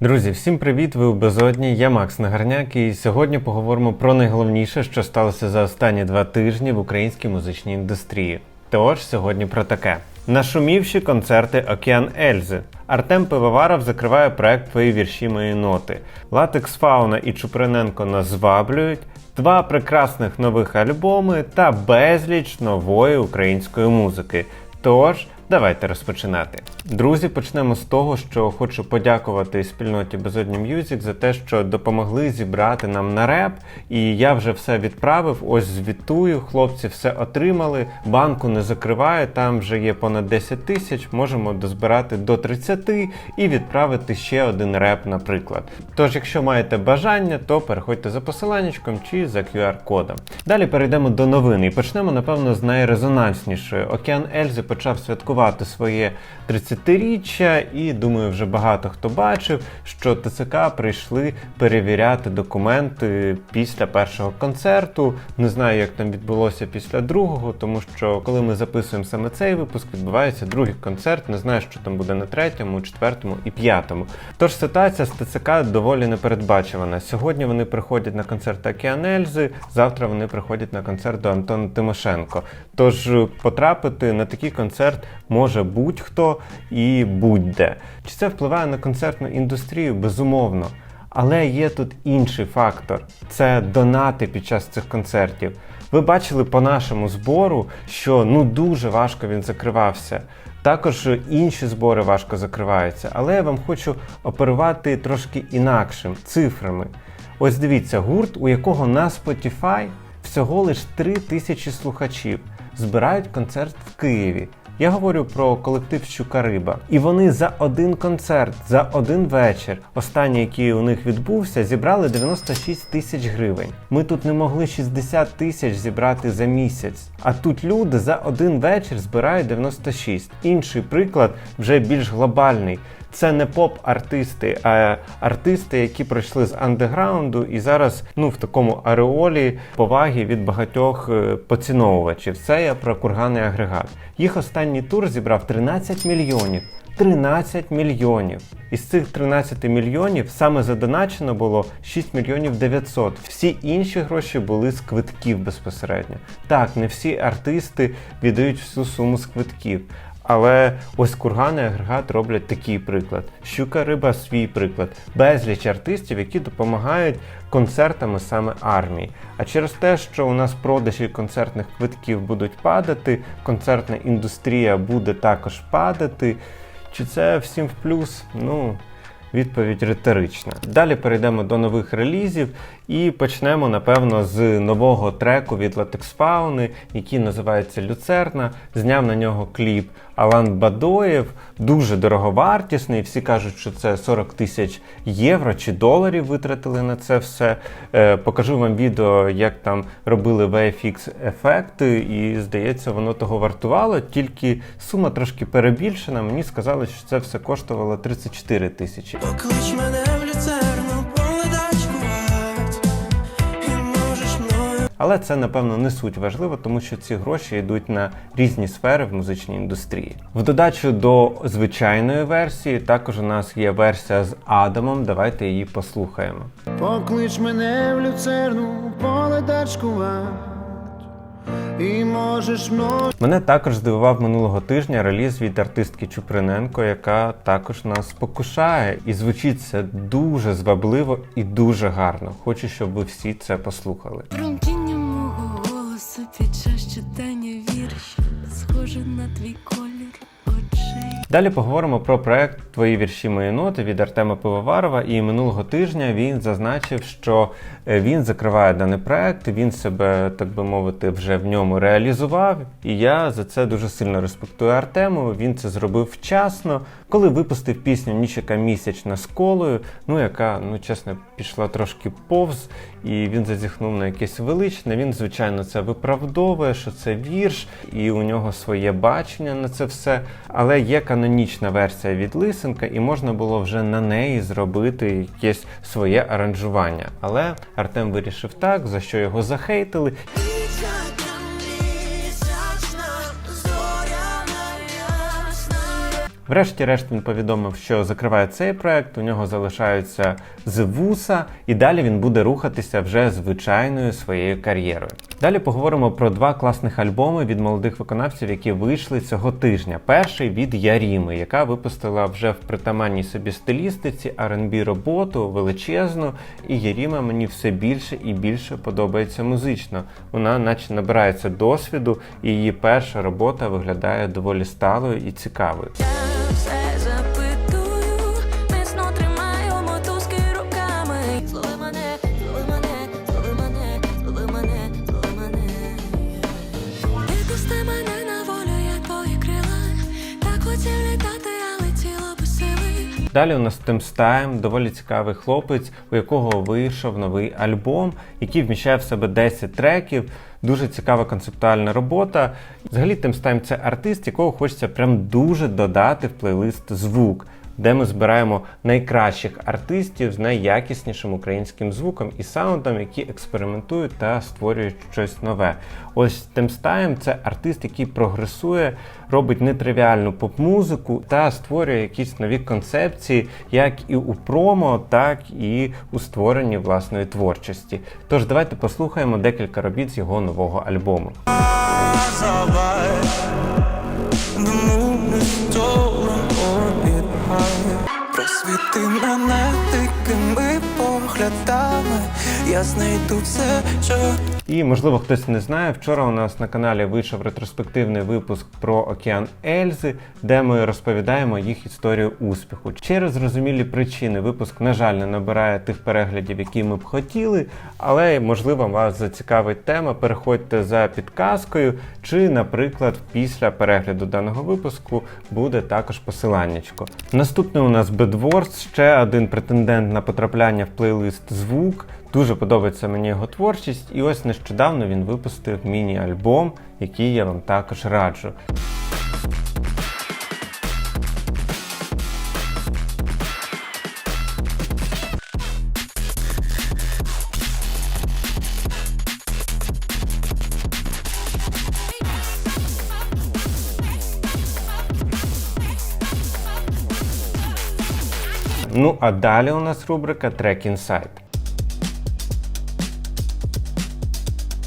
Друзі, всім привіт! Ви у Безодні. Я Макс Нагарняк, і сьогодні поговоримо про найголовніше, що сталося за останні два тижні в українській музичній індустрії. Тож сьогодні про таке: нашумівші концерти Океан Ельзи. Артем Пивоваров закриває проект Твої вірші мої ноти. Латекс Фауна і Чуприненко нас зваблюють. Два прекрасних нових альбоми та безліч нової української музики. Тож, давайте розпочинати. Друзі, почнемо з того, що хочу подякувати спільноті Безодні Мюзик за те, що допомогли зібрати нам на реп. І я вже все відправив. Ось звітую. Хлопці все отримали. Банку не закриваю. Там вже є понад 10 тисяч. Можемо дозбирати до 30 і відправити ще один реп, наприклад. Тож, якщо маєте бажання, то переходьте за посиланнячком чи за QR-кодом. Далі перейдемо до новин і почнемо, напевно, з найрезонанснішої. Океан Ельзи почав святкувати своє 30-річчя, і думаю, вже багато хто бачив, що ТЦК прийшли перевіряти документи після першого концерту. Не знаю, як там відбулося після другого, тому що коли ми записуємо саме цей випуск, відбувається другий концерт. Не знаю, що там буде на третьому, четвертому і п'ятому. Тож ситуація з ТЦК доволі непередбачувана. Сьогодні вони приходять на концерт Океан Ельзи, завтра вони приходять на концерт до Антона Тимошенко. Тож потрапити на такий концерт може будь-хто і будь-де. Чи це впливає на концертну індустрію? Безумовно. Але є тут інший фактор це донати під час цих концертів. Ви бачили по нашому збору, що ну дуже важко він закривався. Також інші збори важко закриваються. Але я вам хочу оперувати трошки інакшим цифрами. Ось дивіться, гурт, у якого на Spotify всього лиш 3 тисячі слухачів, збирають концерт в Києві. Я говорю про колектив Щукариба. І вони за один концерт, за один вечір, останній, який у них відбувся, зібрали 96 тисяч гривень. Ми тут не могли 60 тисяч зібрати за місяць. А тут люди за один вечір збирають 96. Інший приклад вже більш глобальний. Це не поп-артисти, а артисти, які пройшли з андеграунду і зараз ну в такому ареолі поваги від багатьох е, поціновувачів. Це я про курганий агрегат. Їх останній тур зібрав 13 мільйонів. 13 мільйонів. Із цих 13 мільйонів саме задоначено було 6 мільйонів 900. Всі інші гроші були з квитків безпосередньо. Так, не всі артисти віддають всю суму з квитків. Але ось кургани агрегат роблять такий приклад. Щука риба свій приклад. Безліч артистів, які допомагають концертами саме армії. А через те, що у нас продажі концертних квитків будуть падати, концертна індустрія буде також падати. Чи це всім в плюс? Ну. Відповідь риторична. Далі перейдемо до нових релізів і почнемо, напевно, з нового треку від Fauna, який називається Люцерна. Зняв на нього кліп Алан Бадоєв, дуже дороговартісний. Всі кажуть, що це 40 тисяч євро чи доларів витратили на це все. Е, покажу вам відео, як там робили VFX-ефекти, і здається, воно того вартувало, тільки сума трошки перебільшена. Мені сказали, що це все коштувало 34 тисячі. Але це, напевно, не суть важливо, тому що ці гроші йдуть на різні сфери в музичній індустрії. В додачу до звичайної версії, також у нас є версія з Адамом. Давайте її послухаємо. Поклич мене в люцерну, поледачкувать, і можеш мною. Мене також здивував минулого тижня реліз від артистки Чуприненко, яка також нас спокушає. І звучить це дуже звабливо і дуже гарно. Хочу, щоб ви всі це послухали. Під час читання віршів схоже на твій колір очей. Далі поговоримо про проект Твої вірші мої ноти від Артема Пивоварова. І минулого тижня він зазначив, що е, він закриває даний проект, він себе, так би мовити, вже в ньому реалізував. І я за це дуже сильно респектую Артему. Він це зробив вчасно, коли випустив пісню Нічика місячна з колою, ну яка, ну чесно, пішла трошки повз, і він зазіхнув на якесь величне. Він, звичайно, це виправдовує, що це вірш, і у нього своє бачення на це все. Але є канонічна версія від Лисенка, і можна було вже на неї зробити якесь своє аранжування. Але Артем вирішив так, за що його захейтили. Врешті-решт він повідомив, що закриває цей проект, у нього залишаються з вуса, і далі він буде рухатися вже звичайною своєю кар'єрою. Далі поговоримо про два класних альбоми від молодих виконавців, які вийшли цього тижня. Перший від Яріми, яка випустила вже в притаманній собі стилістиці R&B роботу величезну, і Яріма мені все більше і більше подобається музично. Вона, наче, набирається досвіду, і її перша робота виглядає доволі сталою і цікавою. Я Далі у нас Темстайм, доволі цікавий хлопець, у якого вийшов новий альбом, який вміщає в себе 10 треків. Дуже цікава концептуальна робота. Взагалі, Темстайм це артист, якого хочеться прям дуже додати в плейлист звук, де ми збираємо найкращих артистів з найякіснішим українським звуком і саундом, які експериментують та створюють щось нове. Ось Темстайм це артист, який прогресує, робить нетривіальну поп-музику та створює якісь нові концепції, як і у промо, так і у створенні власної творчості. Тож давайте послухаємо декілька робіт з його нового альбому. Просвіти мене дикими поглядами Я знайду все, що І можливо хтось не знає, вчора у нас на каналі вийшов ретроспективний випуск про океан Ельзи, де ми розповідаємо їх історію успіху. Через зрозумілі причини випуск, на жаль, не набирає тих переглядів, які ми б хотіли, але можливо вас зацікавить тема. Переходьте за підказкою, чи, наприклад, після перегляду даного випуску буде також посиланнячко. Наступний у нас Bedwars, ще один претендент на потрапляння в плейлист звук. Дуже подобається мені його творчість, і ось нещодавно він випустив міні-альбом, який я вам також раджу. Ну а далі у нас рубрика Track Insight.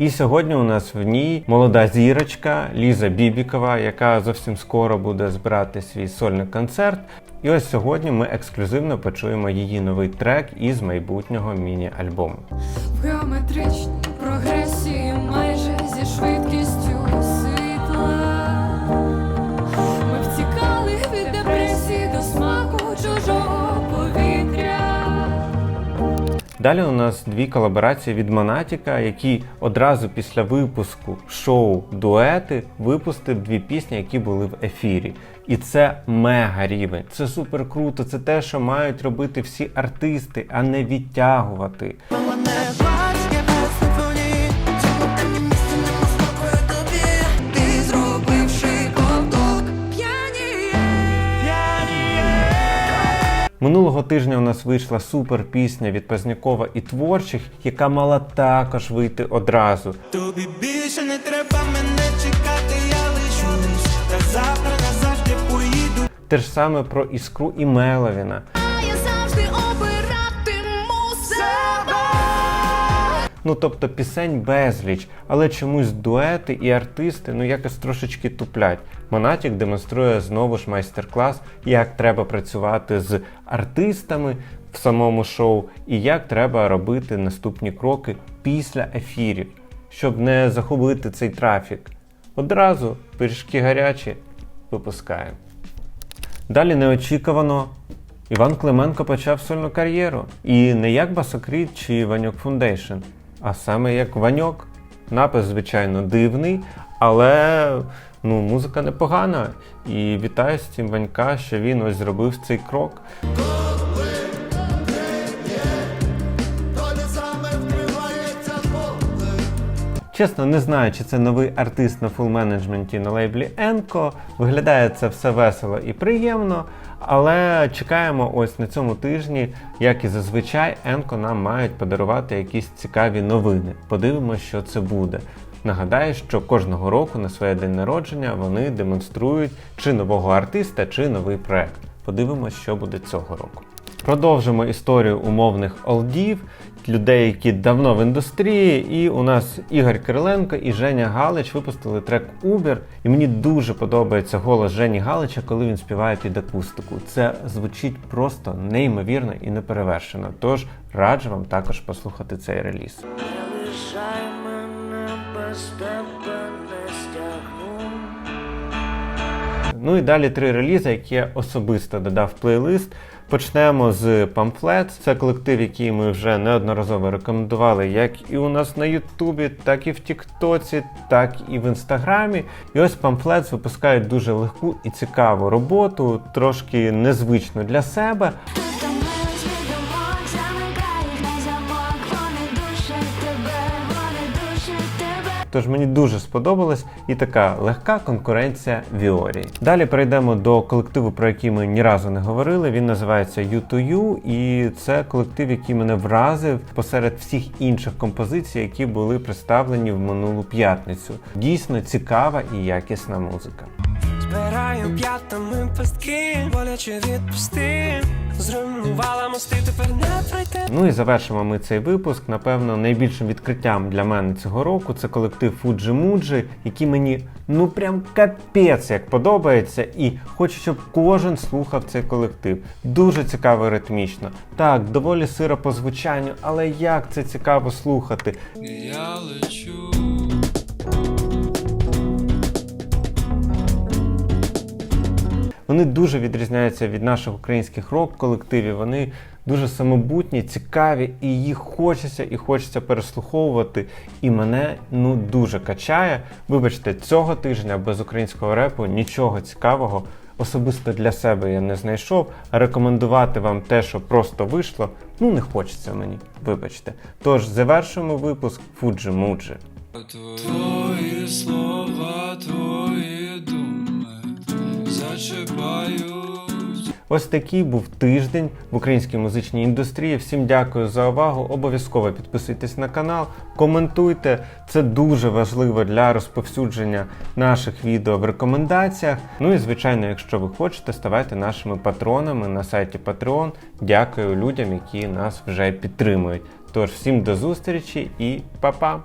І сьогодні у нас в ній молода зірочка Ліза Бібікова, яка зовсім скоро буде збирати свій сольний концерт. І ось сьогодні ми ексклюзивно почуємо її новий трек із майбутнього міні-альбому. В геометричній Далі у нас дві колаборації від Монатіка, який одразу після випуску шоу Дуети випустив дві пісні, які були в ефірі. І це мега рівень. Це супер круто. Це те, що мають робити всі артисти, а не відтягувати. Минулого тижня у нас вийшла супер пісня від Пазнякова і творчих, яка мала також вийти одразу. Тобі більше не треба мене чекати, я лишусь Та завтра назавжди поїду Те ж саме про іскру і Меловіна. Ну тобто пісень безліч, але чомусь дуети і артисти ну якось трошечки туплять. Монатік демонструє знову ж майстер-клас, як треба працювати з артистами в самому шоу, і як треба робити наступні кроки після ефірів, щоб не загубити цей трафік. Одразу пиріжки гарячі випускаємо. Далі неочікувано Іван Клименко почав сольну кар'єру. І не як Басокріт чи Ваньок Фундейшн, а саме як Ваньок. Напис, звичайно, дивний, але ну, музика непогана. І вітаю з цим Ванька, що він ось зробив цей крок. Чесно, не знаю, чи це новий артист на фул-менеджменті на лейблі Енко. Виглядає це все весело і приємно. Але чекаємо ось на цьому тижні, як і зазвичай, Енко нам мають подарувати якісь цікаві новини. Подивимося, що це буде. Нагадаю, що кожного року на своє день народження вони демонструють чи нового артиста, чи новий проект. Подивимось, що буде цього року. Продовжимо історію умовних олдів, людей, які давно в індустрії. І у нас Ігор Кириленко і Женя Галич випустили трек Uber. І мені дуже подобається голос Жені Галича, коли він співає під акустику. Це звучить просто неймовірно і неперевершено. Тож раджу вам також послухати цей реліз. Не лишай мене Ну і далі три релізи, які я особисто додав в плейлист. Почнемо з Pamphlet. Це колектив, який ми вже неодноразово рекомендували, як і у нас на Ютубі, так і в Тіктоці, так і в Інстаграмі. І ось Pamphlets випускають дуже легку і цікаву роботу, трошки незвичну для себе. Тож мені дуже сподобалась і така легка конкуренція Віорі. Далі перейдемо до колективу, про який ми ні разу не говорили. Він називається U2U, і це колектив, який мене вразив посеред всіх інших композицій, які були представлені в минулу п'ятницю. Дійсно цікава і якісна музика. Збираю п'ятами пастки, боляче відпусти. Зруйнувала мости, тепер не пройти. Ну і завершимо ми цей випуск. Напевно, найбільшим відкриттям для мене цього року це колектив Fuji Muji, який мені ну прям капець як подобається, і хочу, щоб кожен слухав цей колектив. Дуже цікаво ритмічно. Так, доволі сиро по звучанню, але як це цікаво слухати. Я лечу. Вони дуже відрізняються від наших українських рок-колективів. Вони дуже самобутні, цікаві, і їх хочеться і хочеться переслуховувати. І мене ну дуже качає. Вибачте, цього тижня без українського репу нічого цікавого. Особисто для себе я не знайшов, рекомендувати вам те, що просто вийшло, ну не хочеться мені, вибачте. Тож завершуємо випуск Фуджі Муджі. Твої слова, Ось такий був тиждень в українській музичній індустрії. Всім дякую за увагу. Обов'язково підписуйтесь на канал, коментуйте. Це дуже важливо для розповсюдження наших відео в рекомендаціях. Ну і звичайно, якщо ви хочете, ставайте нашими патронами на сайті Patreon. Дякую людям, які нас вже підтримують. Тож всім до зустрічі і па-па!